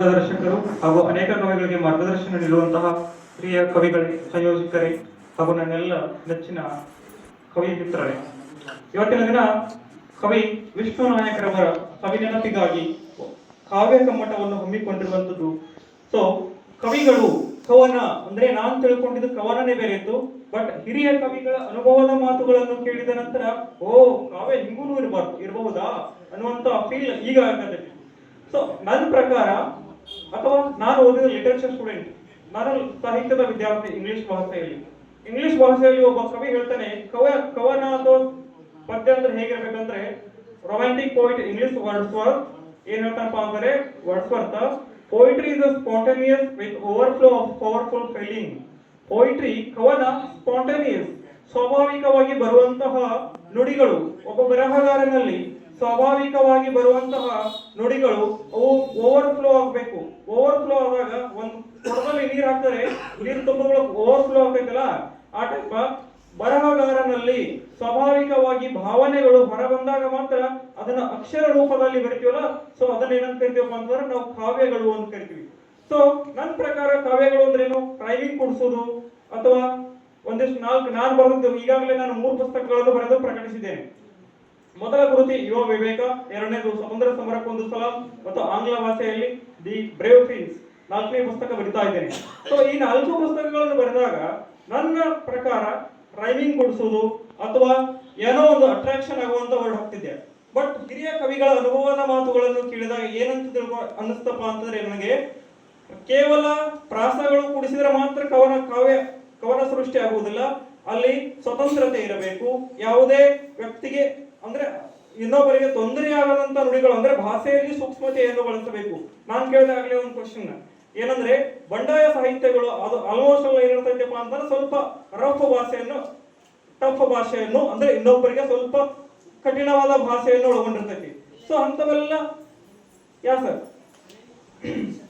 ಮಾರ್ಗದರ್ಶಕರು ಹಾಗೂ ಅನೇಕ ಕವಿಗಳಿಗೆ ಮಾರ್ಗದರ್ಶನ ನೀಡುವಂತಹ ಪ್ರಿಯ ಕವಿಗಳೇ, ಸಂಯೋಜಕರೇ ಹಾಗೂ ನನ್ನೆಲ್ಲ ನೆಚ್ಚಿನ ಕವಿ ಮಿತ್ರರೇ. ಇವತ್ತಿನ ದಿನ ಕವಿ ವಿಷ್ಣು ನಾಯಕರವರ ಕವಿ ನೆನಪಿಗಾಗಿ ಕಾವ್ಯ ಕಮ್ಮಟವನ್ನು ಹಮ್ಮಿಕೊಂಡಿರುವಂಥದ್ದು. ಸೊ ಕವಿಗಳು, ಕವನ ಅಂದ್ರೆ ನಾನು ತಿಳ್ಕೊಂಡಿದ್ದು ಕವನನೇ ಬೇರೆ ಇತ್ತು ಬಟ್ ಹಿರಿಯ ಕವಿಗಳ ಅನುಭವದ ಮಾತುಗಳನ್ನು ಕೇಳಿದ ನಂತರ, ಓ, ಕಾವ್ಯ ಹಿಂಗೂ ಇರಬಾರ್ದು, ಇರಬಹುದಾ ಅನ್ನುವಂತ ಫೀಲ್ ಈಗ ಆಗತ್ತೆ ಸೊ ನನ್ನ ಪ್ರಕಾರ ಅಥವಾ ನಾನು ಓದಿದ ಲಿಟರೇಚರ್ ಸ್ಟೂಡೆಂಟ್ ನಾನು ಸಾಹಿತ್ಯದ ವಿದ್ಯಾರ್ಥಿ ಇಂಗ್ಲಿಷ್ ಭಾಷೆಯಲ್ಲಿ. ಇಂಗ್ಲಿಷ್ ಭಾಷೆಯಲ್ಲಿ ಒಬ್ಬ ಕವಿ ಹೇಳ್ತಾನೆ, ಕವ ಕವನ ಅಥವಾ ಪದ್ಯ ಅಂದ್ರೆ ಹೇಗಿರ್ಬೇಕಂದ್ರೆ romantic poet English Wordsworth ಏನ್ ಹೇಳ್ತಾನಪ್ಪ ಅಂದ್ರೆ Wordsworth poetry is spontaneous with overflow of powerful feeling poetry ಕವನ ಸ್ಪಾಂಟೇನಿಯಸ್ ಸ್ವಾಭಾವಿಕವಾಗಿ ಬರುವಂತಹ ನುಡಿಗಳು. ಒಬ್ಬ ಬರಹಗಾರನಲ್ಲಿ ಸ್ವಾಭಾವಿಕವಾಗಿ ಬರುವಂತಹ ನುಡಿಗಳು ಅವು ಓವರ್ಫ್ಲೋ ಆಗಬೇಕು. ಓವರ್ ಫ್ಲೋ ಆದಾಗ ಒಂದು ಕೊಡದಲ್ಲಿ ನೀರು ಹಾಕ್ತಾರೆ, ನೀರು ತುಂಬಿಕೊಳ್ಳೋಕೆ ಓವರ್ ಫ್ಲೋ ಆಗ್ಬೇಕಲ್ಲ? ಆ ಟೈಪ್ ಬರಹಗಾರನಲ್ಲಿ ಸ್ವಾಭಾವಿಕವಾಗಿ ಭಾವನೆಗಳು ಹೊರ ಬಂದಾಗ ಮಾತ್ರ ಅದನ್ನ ಅಕ್ಷರ ರೂಪದಲ್ಲಿ ಬರಿತೀವಲ್ಲ? ಸೊ ಅದನ್ನ ಏನಂತ ಕರಿತೀವಪ್ಪ ಅಂತಂದ್ರೆ ನಾವು ಕಾವ್ಯಗಳು ಅಂತ ಕರಿತೀವಿ. ಸೊ ನನ್ನ ಪ್ರಕಾರ ಕಾವ್ಯಗಳು ಅಂದ್ರೆ ಏನು? ರೈಮಿಂಗ್ ಕೊಡಿಸೋದು ಅಥವಾ ಒಂದಿಷ್ಟು ನಾಲ್ಕು ನಾನು ಬರೆದದ್ದು ಈಗಾಗಲೇ ನಾನು ಮೂರು ಪುಸ್ತಕಗಳನ್ನು ಬರೆದು ಪ್ರಕಟಿಸಿದ್ದೇನೆ. ಮೊದಲ ಕೃತಿ ಯುವ ವಿವೇಕ, ಎರಡನೇದು ಸ್ವತಂತ್ರ ಸಮರಕ್ಕೊಂದು ಸಲ ಮತ್ತು ಆಂಗ್ಲ ಭಾಷೆಯಲ್ಲಿ ದಿ ಬ್ರೇವ್ ಫಿನ್ಸ್ ನಾಲ್ಕನೇ ಪುಸ್ತಕ ಬರಿತಾ ಇದ್ದೇನೆ. ಸೊ ಈ ನಾಲ್ಕು ಪುಸ್ತಕಗಳನ್ನು ಬರೆದಾಗ ನನ್ನ ಪ್ರಕಾರ ರೈಮಿಂಗ್ ಕೊಡಿಸೋದು ಅಥವಾ ಏನೋ ಒಂದು ಅಟ್ರಾಕ್ಷನ್ ಆಗುವಂತ ವರ್ಡ್ ಹೋಗ್ತಿದ್ದೆ ಬಟ್ ಹಿರಿಯ ಕವಿಗಳ ಅನುಭವದ ಮಾತುಗಳನ್ನು ಕೇಳಿದಾಗ ಏನಂತ ತಿಳ್ಕೊ, ಅನ್ನಿಸ್ತಪ್ಪ ಅಂತಂದ್ರೆ ನನಗೆ ಕೇವಲ ಪ್ರಾಸಗಳು ಕೂಡಿಸಿದ್ರೆ ಮಾತ್ರ ಕವನ, ಕಾವ್ಯ, ಕವನ ಸೃಷ್ಟಿ ಆಗುವುದಿಲ್ಲ. ಅಲ್ಲಿ ಸ್ವತಂತ್ರತೆ ಇರಬೇಕು. ಯಾವುದೇ ವ್ಯಕ್ತಿಗೆ ಅಂದ್ರೆ ಇನ್ನೊಬ್ಬರಿಗೆ ತೊಂದರೆಯಾಗದಂತ ನುಡಿಗಳು, ಅಂದ್ರೆ ಭಾಷೆಯಲ್ಲಿ ಸೂಕ್ಷ್ಮತೆಯನ್ನು ಬಳಸಬೇಕು. ನಾನು ಕೇಳಿದಾಗಲೇ ಒಂದು ಕ್ವಶನ್ ಏನಂದ್ರೆ, ಬಂಡಾಯ ಸಾಹಿತ್ಯಗಳು ಅದು ಆಲ್ಮೋಸ್ಟ್ ಏನಿರ್ತೈತಪ್ಪ ಅಂತಂದ್ರೆ ಸ್ವಲ್ಪ ರಫ್ ಭಾಷೆಯನ್ನು ಟಫ್ ಭಾಷೆಯನ್ನು, ಅಂದ್ರೆ ಇನ್ನೊಬ್ಬರಿಗೆ ಸ್ವಲ್ಪ ಕಠಿಣವಾದ ಭಾಷೆಯನ್ನು ಒಳಗೊಂಡಿರ್ತೈತಿ. ಸೊ ಅಂತವೆಲ್ಲ ಯಾ ಸರ್?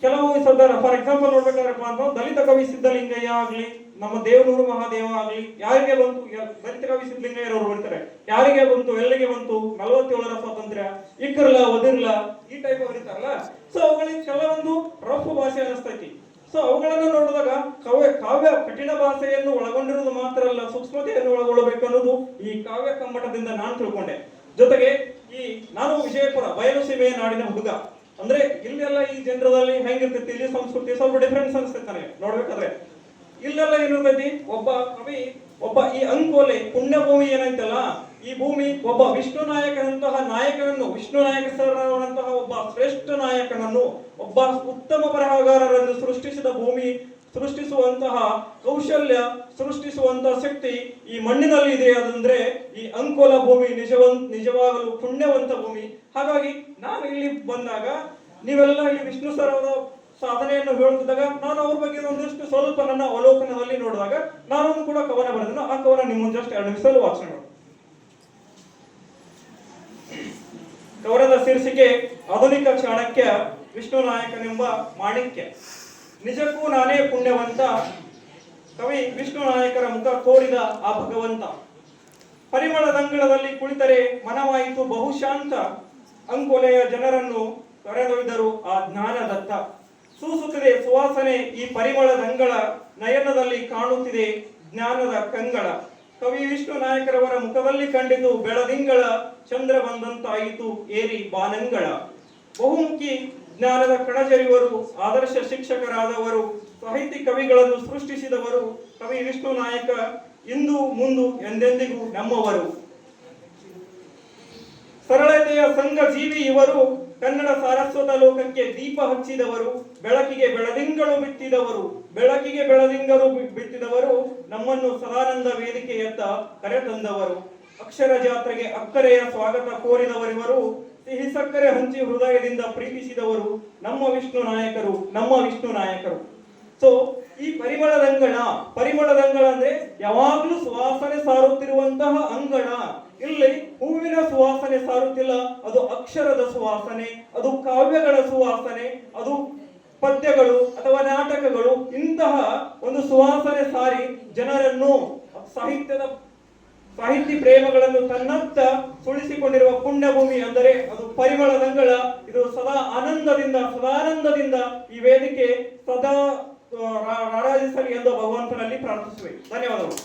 ಕೆಲವು ಸದರ ಫಾರ್ ಎಕ್ಸಾಂಪಲ್ ನೋಡ್ಬೇಕಾದ್ರಪ್ಪ ಅಂತ ದಲಿತ ಕವಿ ಸಿದ್ಧಲಿಂಗಯ್ಯ ಆಗ್ಲಿ ನಮ್ಮ ದೇವನೂರು ಮಹಾದೇವ ಆಗ್ಲಿ, ಯಾರಿಗೆ ಬಂತು ದಲಿತ ಕವಿ ಸಿದ್ಧಲಿಂಗಯ್ಯರವರು ಬರ್ತಾರೆ ಯಾರಿಗೆ ಬಂತು, ಎಲ್ಲಿಗೆ ಬಂತು, ನಲವತ್ತೇಳರ ಸ್ವಾತಂತ್ರ್ಯ ಇಕ್ಕರ್ಲ ಒದಿರ್ಲ, ಈ ಟೈಪ್ ಬರೀತಾರಲ್ಲ ಸೊ ಅವುಗಳಿಗೆ ಕೆಲವೊಂದು ರಫ್ ಭಾಷೆ ಅನಿಸ್ತೈತಿ. ಸೊ ಅವುಗಳನ್ನು ನೋಡಿದಾಗ ಕಾವ್ಯ ಕಾವ್ಯ ಕಠಿಣ ಭಾಷೆಯನ್ನು ಒಳಗೊಂಡಿರುವುದು ಮಾತ್ರ ಅಲ್ಲ, ಸೂಕ್ಷ್ಮತೆಯನ್ನು ಒಳಗೊಳ್ಳಬೇಕು ಅನ್ನೋದು ಈ ಕಾವ್ಯ ಕಮ್ಮಟದಿಂದ ನಾನು ತಿಳ್ಕೊಂಡೆ. ಜೊತೆಗೆ ಈ ನಾನು ವಿಜಯಪುರ ಬಯಲು ಸೀಮೆಯ ನಾಡಿನ ಹುಡುಗ. ಅಂದ್ರೆ ಇಲ್ಲೆಲ್ಲ ಈ ಜನರದಲ್ಲಿ ಹೆಂಗಿರ್ತೈತಿ, ಇಲ್ಲಿ ಸಂಸ್ಕೃತಿ, ಸ್ವಲ್ಪ ಡಿಫ್ರೆನ್ಸ್ ಅನಿಸ್ತೈತೆ ನನಗೆ, ನೋಡ್ಬೇಕಾದ್ರೆ. ಇಲ್ಲೆಲ್ಲ ಏನಿರ್ತೈತಿ ಒಬ್ಬ ಕವಿ, ಒಬ್ಬ ಈ ಅಂಕೋಲೆ, ಪುಣ್ಯಭೂಮಿ ಏನಂತಲ್ಲ, ಈ ಭೂಮಿ ಒಬ್ಬ ವಿಷ್ಣು ನಾಯಕನಂತಹ ನಾಯಕನನ್ನು, ವಿಷ್ಣು ನಾಯಕ ಸರಂತಹ ಒಬ್ಬ ಶ್ರೇಷ್ಠ ನಾಯಕನನ್ನು, ಒಬ್ಬ ಉತ್ತಮ ಬರಹಗಾರರನ್ನು ಸೃಷ್ಟಿಸಿದ ಭೂಮಿ, ಸೃಷ್ಟಿಸುವಂತಹ ಕೌಶಲ್ಯ ಸೃಷ್ಟಿಸುವಂತಹ ಶಕ್ತಿ ಈ ಮಣ್ಣಿನಲ್ಲಿ ಇದೆ. ಅದಂದ್ರೆ ಈ ಅಂಕೋಲ ಭೂಮಿ ನಿಜವಂತ ನಿಜವಾಗಲು ಪುಣ್ಯವಂತ ಭೂಮಿ. ಹಾಗಾಗಿ ನಾನು ಇಲ್ಲಿ ಬಂದಾಗ ನೀವೆಲ್ಲ ಇಲ್ಲಿ ವಿಷ್ಣು ಸರ್ ಅವರ ಸಾಧನೆಯನ್ನು ಹೇಳುತ್ತಿದ್ದಾಗ ನಾನು ಅವ್ರ ಬಗ್ಗೆ ಒಂದಿಷ್ಟು ಸ್ವಲ್ಪ ನನ್ನ ಅವಲೋಕನದಲ್ಲಿ ನೋಡಿದಾಗ ನಾನೊಂದು ಕೂಡ ಕವನ ಬರೆದನು ಆ ಕವನ ನಿಮ್ಮ ಜಸ್ಟ್ ಎರಡು ನಿಮಿಷದಲ್ಲಿ ವಾಚನೆ ಕವನದ ಶೀರ್ಷಿಕೆ ಆಧುನಿಕ ಚಾಣಕ್ಯ ವಿಷ್ಣು ನಾಯಕನೆಂಬ ಮಾಣಿಕ್ಯ. ನಿಜಕ್ಕೂ ನಾನೇ ಪುಣ್ಯವಂತ. ಕವಿ ವಿಷ್ಣು ನಾಯಕರ ಮುಖ ತೋರಿದ ಆ ಭಗವಂತ. ಪರಿಮಳದಂಗಳದಲ್ಲಿ ಕುಳಿತರೆ ಮನವಾಯಿತು ಬಹುಶಾಂತ. ಅಂಕೋಲೆಯ ಜನರನ್ನು ಕರೆದೊಯ್ದರು ಆ ಜ್ಞಾನದತ್ತ. ಸೂಸುತ್ತಿದೆ, ಸುವಾಸನೆ ಈ ಪರಿಮಳ ಪರಿಮಳದಂಗಳ ನಯನದಲ್ಲಿ ಕಾಣುತ್ತಿದೆ ಜ್ಞಾನದ ಕಂಗಳ. ಕವಿ ವಿಷ್ಣು ನಾಯಕರವರ ಮುಖದಲ್ಲಿ ಕಂಡಿತು ಬೆಳದಿಂಗಳ ಚಂದ್ರ ಬಂದಂತಾಯಿತು ಏರಿ ಬಾನಂಗಳ. ಬಹುಮುಖಿ ಜ್ಞಾನದ ಕಣಜರಿವರು, ಆದರ್ಶ ಶಿಕ್ಷಕರಾದವರು ಸಾಹಿತಿ ಕವಿಗಳನ್ನು ಸೃಷ್ಟಿಸಿದವರು ಕವಿ ವಿಷ್ಣು ನಾಯಕ ಇಂದು, ಮುಂದು ಎಂದೆಂದಿಗೂ ನಮ್ಮವರು. ಸರಳತೆಯ ಸಂಘ ಜೀವಿ ಇವರು. ಕನ್ನಡ ಸಾರಸ್ವತ ಲೋಕಕ್ಕೆ ದೀಪ ಹಚ್ಚಿದವರು. ಬೆಳಕಿಗೆ ಬೆಳದಿಂಗಳು ಬಿತ್ತಿದವರು. ಬೆಳಕಿಗೆ ಬೆಳದಿಂಗರು ಬಿತ್ತಿದವರು. ನಮ್ಮನ್ನು ಸದಾನಂದ ವೇದಿಕೆಯತ್ತ ಕರೆತಂದವರು. ಅಕ್ಷರ ಜಾತ್ರೆಗೆ ಅಕ್ಕರೆಯ ಸ್ವಾಗತ ಕೋರಿದವರಿವರು. ಸಿಹಿ ಸಕ್ಕರೆ ಹಂಚಿ ಹೃದಯದಿಂದ ಪ್ರೀತಿಸಿದವರು ನಮ್ಮ ವಿಷ್ಣು ನಾಯಕರು, ನಮ್ಮ ವಿಷ್ಣು ನಾಯಕರು. ಸೊ ಈ ಪರಿಮಳದಂಗಣ ರಂಗಣ ಅಂದ್ರೆ ಯಾವಾಗ್ಲೂ ಸುವಾಸನೆ ಸಾರುತ್ತಿರುವಂತಹ ಅಂಗಣ. ಇಲ್ಲಿ ಹೂವಿನ ಸುವಾಸನೆ ಸಾರುತ್ತಿಲ್ಲ. ಅದು ಅಕ್ಷರದ ಸುವಾಸನೆ, ಅದು ಕಾವ್ಯಗಳ ಸುವಾಸನೆ, ಅದು ಪದ್ಯಗಳು ಅಥವಾ ನಾಟಕಗಳು, ಇಂತಹ ಒಂದು ಸುವಾಸನೆ ಸಾರಿ ಜನರನ್ನು ಸಾಹಿತ್ಯದ ಸಾಹಿತ್ಯ ಪ್ರೇಮಗಳನ್ನು ತನ್ನತ್ತ ಸುಳಿಸಿಕೊಂಡಿರುವ ಪುಣ್ಯಭೂಮಿ ಅಂದರೆ ಅದು ಪರಿಮಳ ರಂಗಳ ಇದು ಸದಾ ಆನಂದದಿಂದ, ಸದಾನಂದದಿಂದ ಈ ವೇದಿಕೆ ಸದಾ ರಾರಾಜಿಸಲಿ ಎಂದು ಭಗವಂತನಲ್ಲಿ ಪ್ರಾರ್ಥಿಸುವೆ. ಧನ್ಯವಾದಗಳು.